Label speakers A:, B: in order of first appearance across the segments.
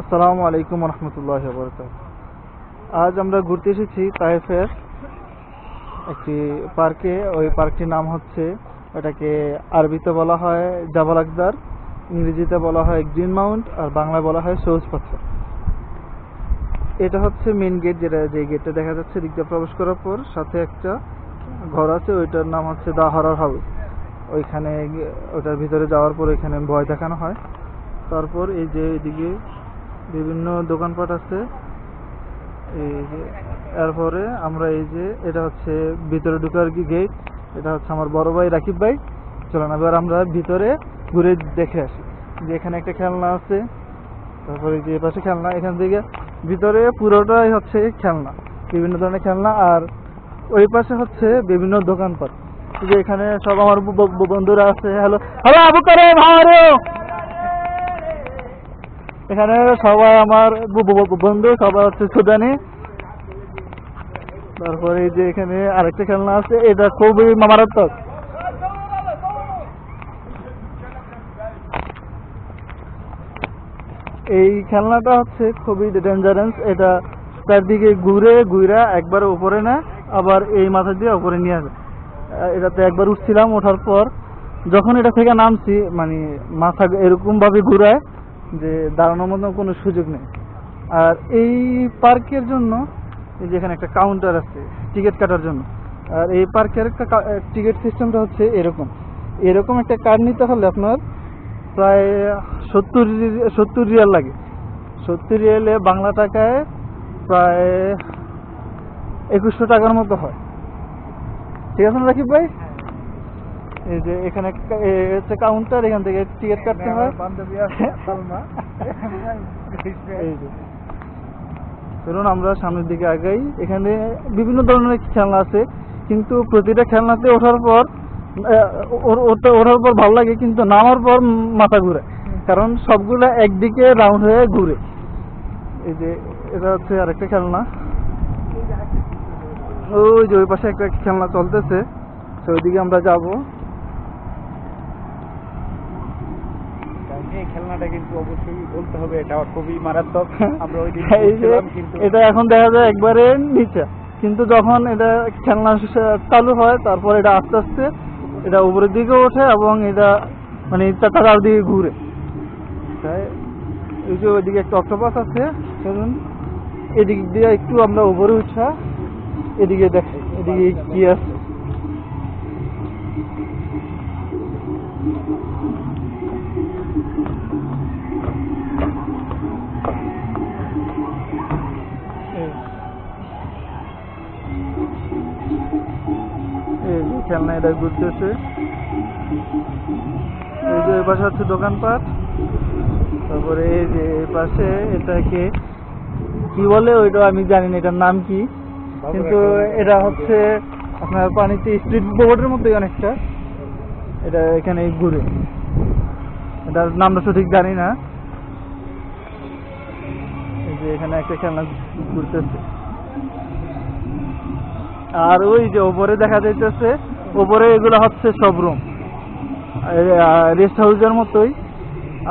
A: আসসালামু আলাইকুম রহমতুল্লাহ বরকাত আজ আমরা ঘুরতে এসেছি তাইফের একটি পার্কে। ওই পার্কটির নাম হচ্ছে এটাকে আরবিতে বলা হয় জাবাল আকদার, ইংরেজিতে বলা হয় গ্রিন মাউন্ট, আর বাংলায় বলা হয় সবুজ পাথর। এটা হচ্ছে মেন গেট যেটা যে গেটটা দেখা যাচ্ছে দিক দিয়ে প্রবেশ করার পর, সাথে একটা ঘর আছে, ওইটার নাম হচ্ছে দা হরার হাউস। ওইখানে ওটার ভিতরে যাওয়ার পর এখানে ভয় দেখানো হয়। তারপর এই যে এদিকে বিভিন্ন দোকানপাট আছে। এই যে, এরপরে আমরা এই যে, এটা হচ্ছে ভিতরে ঢুকার গেট এটা হচ্ছে আমার বড় ভাই রাকিব ভাই। চলেন, এবার আমরা ভিতরে ঘুরে দেখে আসি। যে এখানে একটা খেলনা আছে, তারপরে যে পাশে খেলনা, এখান থেকে ভিতরে পুরোটাই হচ্ছে খেলনা, বিভিন্ন ধরনের খেলনা। আর ওই পাশে হচ্ছে বিভিন্ন দোকানপাট। যে এখানে সব আমার বন্ধুরা আছে। হ্যালো হ্যালো আবু করে ভালো এখানে সবাই আমার বন্ধু, সবাই হচ্ছে সুদানি। তারপরে এই যে এখানে আরেকটা খেলনা আছে, এটা খুবই মারাত্মক। এই খেলনাটা হচ্ছে খুবই ডেঞ্জারেন্স এটা চারদিকে ঘুরে ঘুরে একবার উপরে না, আবার এই মাথা দিয়ে উপরে নিয়ে আসে। এটাতে একবার উঠছিলাম, ওঠার পর যখন এটা থেকে নামছি মানে মাথা এরকম ভাবে ঘুরায় যে দাঁড়ানোর মতো কোনো সুযোগ নেই। আর এই পার্কের জন্য, এই যে এখানে একটা কাউন্টার আছে টিকিট কাটার জন্য, আর এই পার্কের একটা টিকিট সিস্টেমটা হচ্ছে এরকম। এরকম একটা কার্ড নিতে হলে আপনার প্রায় সত্তর সত্তর রিয়াল লাগে। সত্তর রিয়ালে বাংলা টাকায় প্রায় একুশশো টাকার মতো হয়। ঠিক আছে রাকিব ভাই? এই যে এখানে হচ্ছে কাউন্টার এখান থেকে টিকিট কাটতে হয়
B: বান্ধবী আছে
A: এই যে। চলুন আমরা সামনের দিকে আগাই। এখানে বিভিন্ন ধরনের খেলনা আছে কিন্তু প্রতিটা খেলনাতে ওঠার পর ওঠার পর ভালো লাগে কিন্তু নামার পর মাথা ঘুরে। কারণ সবগুলো একদিকে রাউন্ড হয়ে ঘুরে। এই যে এটা হচ্ছে আরেকটা খেলনা। ওই যে ওই পাশে একটা খেলনা চলতেছে। তো ওইদিকে আমরা যাব।
B: এই খেলনাটা কিন্তু অবশ্যই বলতে হবে এটা খুবই মারাত্মক। আমরা ওই দিন কিন্তু
A: এটা এখন দেখা যায় একবারে নিচে। কিন্তু যখন এটা খেলনা চালু হয় তারপর এটা আস্তে আস্তে এটা উপরের দিকে ওঠে এবং এটা মানে তার দিকে ঘুরে। তাই এই যে ওইদিকে একটা অক্টোপাস আছে ধরুন এদিক দিয়ে একটু আমরা উপরে উঠা এদিকে দেখাই এদিকে কি আছে? এটা ঘুরতেছে এই যে এই পাশে হচ্ছে দোকানপাট। তারপরে এই যে এই পাশে এটাকে কি বলে ওইটা আমি জানি না, এটার নাম কি? কিন্তু এটা হচ্ছে আপনার পানিতে স্ট্রিট বোর্ডের মধ্যে অনেকটা। এটা এখানে ঘুরে। এটার নামটা সঠিক জানি না। এই যে এখানে একটা খেলনা ঘুরতেছে। আর ওই যে ওপরে দেখা যাইতেছে ওপরে এগুলো হচ্ছে সব রুম রেস্ট হাউসের মতোই।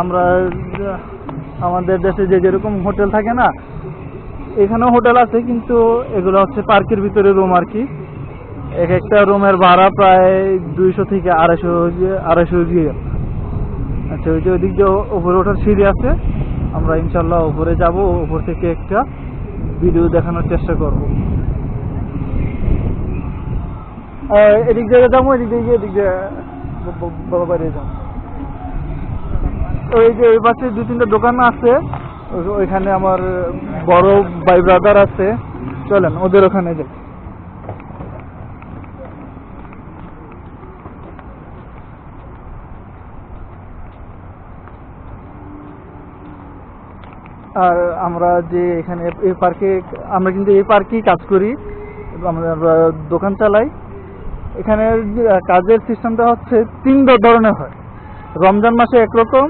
A: আমরা, আমাদের দেশে যে যেরকম হোটেল থাকে না, এখানেও হোটেল আছে, কিন্তু এগুলো হচ্ছে পার্কের ভিতরে রুম আর কি। এক একটা রুমের ভাড়া প্রায় দুইশো থেকে আড়াইশো আড়াইশো রিয়াল আচ্ছা ওই যে ওই দিক দিয়ে উপরে ওঠার সিঁড়ি আছে। আমরা ইনশাল্লাহ উপরে যাব, উপর থেকে একটা ভিডিও দেখানোর চেষ্টা করব। এদিক দিয়ে যাব, এদিক দিয়ে এদিক দিয়ে যাব। ওই যে ওই পাশে দু তিনটা দোকান আছে ওইখানে আমার বড় ভাই ব্রাদার আছে। চলেন, ওদের ওখানে যাই। আর আমরা যে এখানে এই পার্কে আমরা কিন্তু এই পার্কেই কাজ করি। আমরা দোকান চালাই। এখানে কাজের সিস্টেমটা হচ্ছে তিন ধরনের হয়। রমজান মাসে একরকম,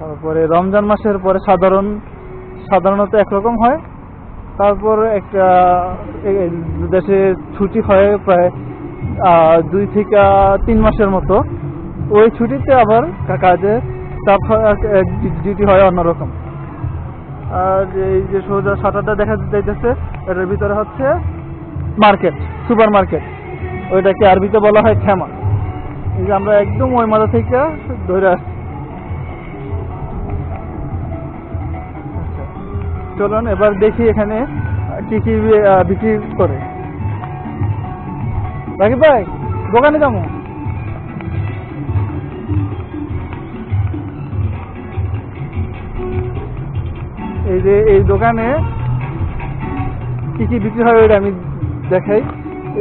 A: তারপরে রমজান মাসের পরে সাধারণ, সাধারণত একরকম হয়। তারপর একটা দেশে ছুটি হয় প্রায় দুই থেকে তিন মাসের মতো। ওই ছুটিতে আবার কাজে চাপ ডিউটি হয় অন্যরকম। আর এই যে সোজা শাটারটা দেখা যাইতেছে, এটার ভিতরে হচ্ছে মার্কেট সুপার মার্কেট ওইটাকে আরবিতে বলা হয় খেমা এই যে আমরা একদম ওই মাথা থেকে ধরে আসছি আচ্ছা, চলুন এবার দেখি এখানে কি কি বিক্রি করে। রাকিব ভাই দোকানে যাব? এই যে এই দোকানে কি কি বিক্রি হয় ওইটা আমি দেখাই।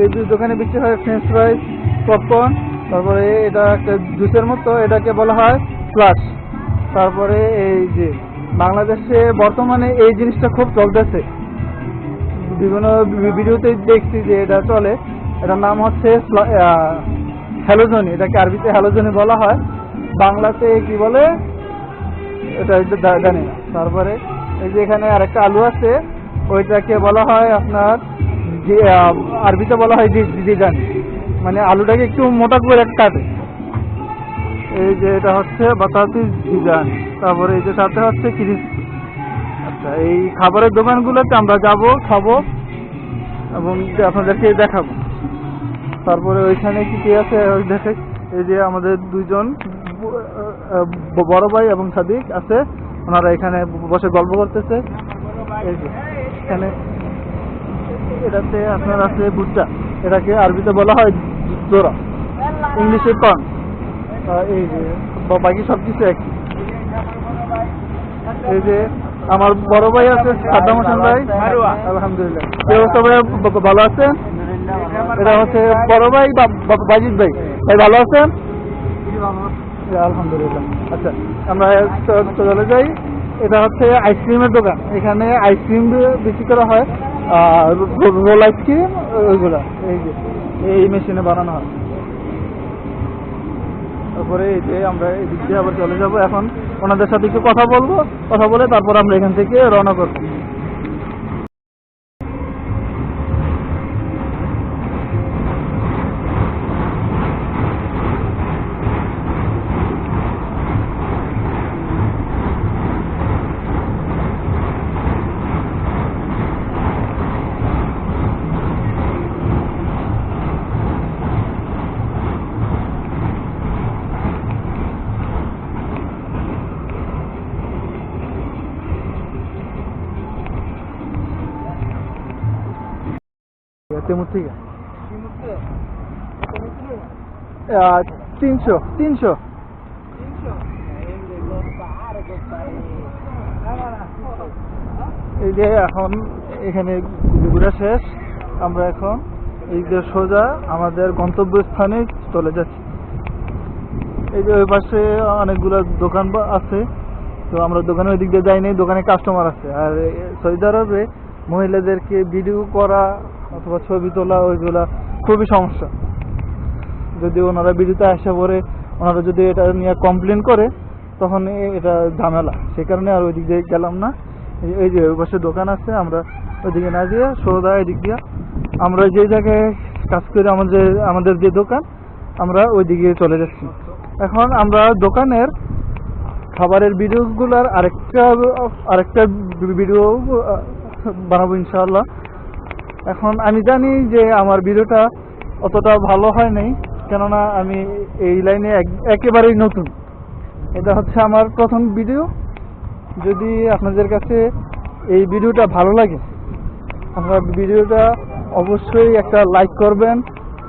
A: এই যে দোকানে বিক্রি হয় ফ্রেঞ্চ ফ্রাইস পপকর্ন তারপরে এটা একটা জুসের মতো, এটাকে বলা হয় ফ্লাশ তারপরে এই যে বাংলাদেশে বর্তমানে এই জিনিসটা খুব চলতেছে। বিভিন্ন ভিডিওতে দেখছি যে এটা চলে। এটার নাম হচ্ছে হ্যালোজনি এটাকে আরবিতে হ্যালোজনি বলা হয়। বাংলাতে কি বলে? এটা জানি না তারপরে এই যে এখানে আরেকটা আলু আছে, ওইটাকে বলা হয় আপনার আরবিতে বলা হয় জি জিজানি মানে আলুটাকে একটু মোটা করে কাটে এই যে এটা হচ্ছে বাতাসি জিজানি, তারপরে এই যে সাথে হচ্ছে ক্রিস্পি আচ্ছা এই খাবারের দোকানগুলোতে আমরা যাব, খাব, এবং আপনাদেরকে দেখাবো। তারপরে ওইখানে কি কি আছে, ওই দেখে। এই যে আমাদের দুইজন, ব- বড় ভাই এবং সাদিক আছে। ওনারা এখানে বসে গল্প করতেছে। এই যে, এখানে এটাতে আপনার আছে ভুট্টা। এটাকে আরবিতে বলা হয় জোরা ইংলিশে কর্ন এই যে বাকি সব কিছু একই। এই যে, আমার বড় ভাই আছে, সাদ্দাম হোসেন ভাই। আলহামদুলিল্লাহ। ভাই ভালো আছেন এটা হচ্ছে বড় ভাই বাজিদ ভাই। ভাই ভালো আছেন? আলহামদুলিল্লাহ। আচ্ছা আমরা চলে যাই। এটা হচ্ছে আইসক্রিমের দোকান। এখানে আইসক্রিম বিক্রি করা হয়। রোল আইসক্রিম ওইগুলা, এই যে, এই মেশিনে বানানো হয়। তারপরে এই যে আমরা এদিক দিয়ে আবার চলে যাব। এখন ওনাদের সাথে একটু কথা বলব, কথা বলে তারপর আমরা এখান থেকে রওনা করব। তিনশো তিনশো। এই যে এখন এখানে ঘুরা শেষ। আমরা এখন এই যে সোজা আমাদের গন্তব্যস্থানে চলে যাচ্ছি। এই যে ওই পাশে অনেকগুলো দোকান আছে। তো আমরা দোকানে ওই দিক দিয়ে যাইনি দোকানে কাস্টমার আছে। আর সৌদি আরবে মহিলাদেরকে ভিডিও করা অথবা ছবি তোলা ওইগুলা খুবই সমস্যা। যদি ওনারা ভিডিওতে আসা পরে ওনারা যদি এটা নিয়ে কমপ্লেন করে, তখন এটা ঝামেলা। সে কারণে আর ওই দিক দিয়ে গেলাম না। এই- যে ওই পাশে দোকান আছে, আমরা ওইদিকে না দিয়ে সৌদা এদিক দিয়ে আমরা যে জায়গায় কাজ করি, আমাদের আমাদের যে দোকান, আমরা ওইদিকে চলে যাচ্ছি। এখন আমরা দোকানের খাবারের ভিডিওগুলোর আরেকটা আরেকটা ভিডিও বানাবো ইনশাআল্লাহ। এখন আমি জানি যে আমার ভিডিওটা অতটা ভালো হয় নাই, কেননা আমি এই লাইনে এক- একেবারেই নতুন। এটা হচ্ছে আমার প্রথম ভিডিও। যদি আপনাদের কাছে এই ভিডিওটা ভালো লাগে, আপনারা ভিডিওটা অবশ্যই একটা লাইক করবেন,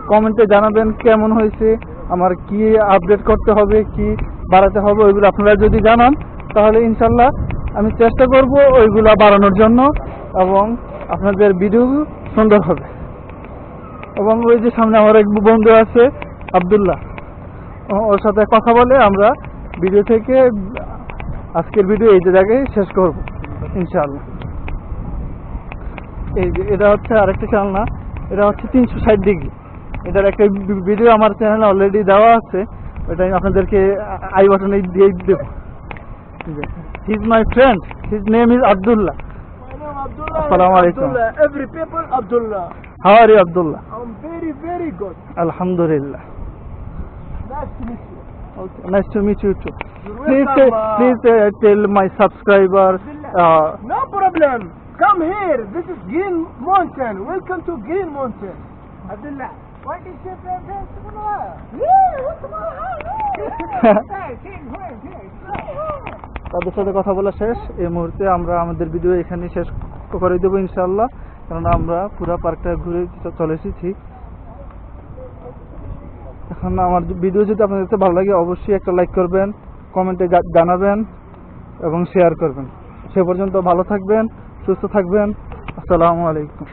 A: কমেন্টে জানাবেন কেমন হয়েছে, আমার কি আপডেট করতে হবে, কি বাড়াতে হবে, ওইগুলো আপনারা যদি জানান, তাহলে ইনশাল্লাহ আমি চেষ্টা করব ওইগুলো বাড়ানোর জন্য এবং আপনাদের ভিডিও সুন্দর হবে। এবং ওই যে সামনে আমার এক বন্ধু আছে, আব্দুল্লাহ। ওর সাথে কথা বলে আমরা ভিডিও থেকে আজকের ভিডিও এই জায়গায় শেষ করব, ইনশাআল্লাহ। এই যে, এটা হচ্ছে আরেকটা না, এটা হচ্ছে তিনশো ষাট ডিগ্রি এটার একটা ভিডিও আমার চ্যানেলে অলরেডি দেওয়া আছে ওটা আমি আপনাদেরকে আই বাটনে দিয়ে দেবো। His my friend his name is Abdullah
C: Abdullah.
A: Assalamu alaikum.
C: Abdullah. Every people Abdullah.
A: How are you Abdullah
C: I'm very very good.
A: আলহামদুলিল্লাহ
C: Nice to meet you.
A: Okay, nice to meet you too.
C: You're
A: Please,
C: welcome,
A: uh,
C: uh,
A: please uh, tell my subscribers
C: Abdullah.
A: Ah,
C: No problem. Come here. This is Green Mountain. Welcome to Green Mountain. Abdullah. What is your favorite? Yeah, what's
A: তাদের সাথে কথা বলা শেষ এই মুহূর্তে আমরা আমাদের video এখানে শেষ করে দেবো ইনশাল্লাহ কেননা আমরা পুরো পার্কটা ঘুরে চলে এসেছি। এখন আমার ভিডিও যদি আপনাদের কাছে ভালো লাগে, অবশ্যই একটা লাইক করবেন কমেন্টে জানাবেন এবং শেয়ার করবেন। সে পর্যন্ত ভালো থাকবেন, সুস্থ থাকবেন। আসসালামু আলাইকুম।